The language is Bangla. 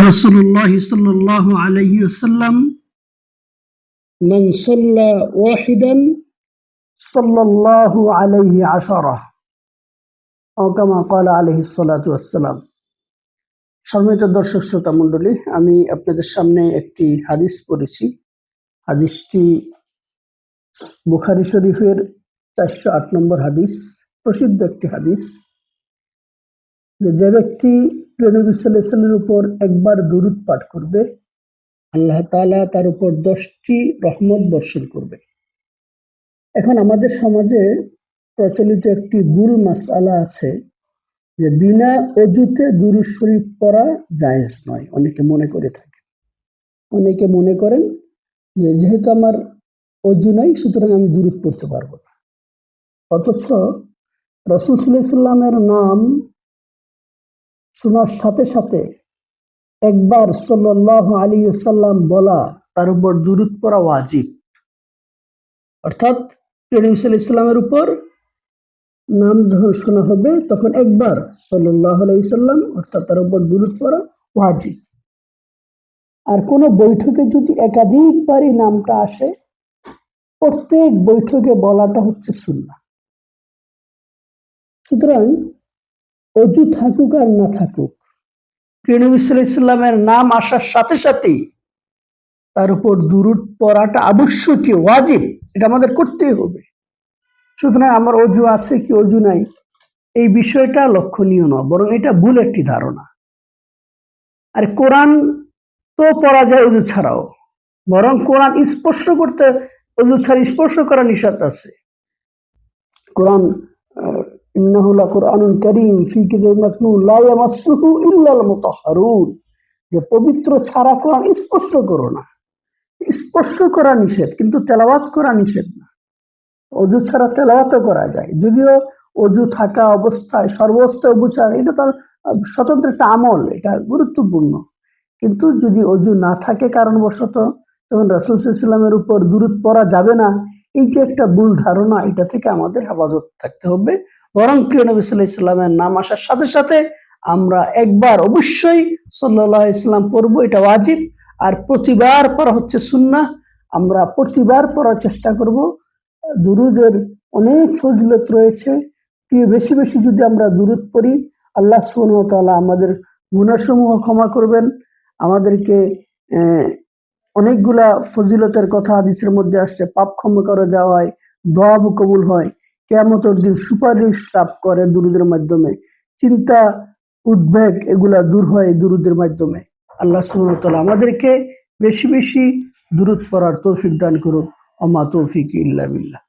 رسول الله صلى الله عليه وسلم من صلى واحدا صلى الله عليه عشرة أو كما قال عليه الصلاة والسلام সম্মানিত দর্শক শ্রোতা মণ্ডলী আমি আপনাদের সামনে একটি হাদিস পড়েছি হাদিসটি বুখারি শরীফের চারশো আট নম্বর হাদিস প্রসিদ্ধ একটি হাদিস যে ব্যক্তি সাল্লামের উপর একবার দুরুদ পাঠ করবে, আল্লাহ তাআলা তার উপর দশটি রহমত বর্ষণ করবে। এখন আমাদের সমাজে প্রচলিত একটি ভুল মাসালা আছে যে বিনা অজুতে দুরুদ শরীফ পড়া জায়েজ নয়, অনেকে মনে করে থাকে। অনেকে মনে করেন যে যেহেতু আমার অজু নাই, সুতরাং আমি দুরুদ পড়তে পারব না। অথচ রসুল সাল্লামের নাম শোনার সাথে সাথে একবার সাল্লাহ আলী সাল্লাম বলা তার উপর দুরুদ পড়া ওয়াজিব। অর্থাৎ প্রেম ইসলামের উপর নাম যখন শোনা হবে, তখন একবার সাল্লাহ সাল্লাম অর্থাৎ তার উপর দুরুদ পড়া ওয়াজিব। আর কোনো বৈঠকে যদি একাধিকবারই নামটা আসে, প্রত্যেক বৈঠকে বলাটা হচ্ছে সুন্না সুতরাং অজু থাকুক আর না থাকুক। ইসলামের নাম আসার সাথে সাথেই তার উপর দুরুদ পড়াটা আবশ্যকীয়, ওয়াজিব, এটা আমাদের করতেই হবে। সুতরাং আমার অজু আছে কি অজু নাই, এই বিষয়টা লক্ষণীয় নয়, বরং এটা ভুল একটি ধারণা। আর কোরআন তো পড়া যায় অজু ছাড়াও, বরং কোরআন স্পর্শ করতে অজু ছাড়া স্পর্শ করা নিষেধ আছে। কোরআন ইন্নাহু লাকুরআনুন কারীম ফি কিতাবিন মাকনুন লা ইয়ামাসসুহু ইল্লাল মুতাহহারুন যে পবিত্র ছাড়া কোরআন স্পর্শ করো না। স্পর্শ করা নিষেধ, কিন্তু তেলাওয়াত করা নিষেধ না। অজু ছাড়া তেলাওয়াতও করা যায়। যদিও অজু থাকা অবস্থায় সর্বাবস্থায় অজু এটা তো স্বতন্ত্র একটা আমল, এটা গুরুত্বপূর্ণ। কিন্তু যদি অজু না থাকে কারণবশত, তখন রাসুল ইসলামের উপর দূরত পড়া যাবে না। এই যে একটা ভুল ধারণা, এটা থেকে আমাদের হেফাজত থাকতে হবে। বরং প্রিয় নবী সাল্লাহ ইসলামের নাম আসার সাথে সাথে আমরা একবার অবশ্যই সাল্লাহ ইসলাম পড়ব, এটা ওয়াজিব। আর প্রতিবার পড়া হচ্ছে সুন্না আমরা প্রতিবার পড়ার চেষ্টা করব। দুরুদের অনেক ফজিলত রয়েছে। প্রিয়, বেশি বেশি যদি আমরা দুরুদ পড়ি, আল্লাহ সুবহানাহু আমাদের গুণাসমূহ ক্ষমা করবেন। আমাদেরকে অনেকগুলা ফজিলতের কথা হাদিসের মধ্যে আসছে। পাপ ক্ষমা করে দেওয়া হয়, দোয়া কবুল হয়। কেয়ামতের দিন সুপারিশ লাভ করে দুরুদের মাধ্যমে। চিন্তা, উদ্বেগ এগুলা দূর হয় দুরুদের মাধ্যমে। আল্লাহ সুবহানাহু আমাদেরকে বেশি বেশি দূরত পড়ার তৌফিক দান করুন। অমা তৌফিক ইল্লা বিল্লাহ।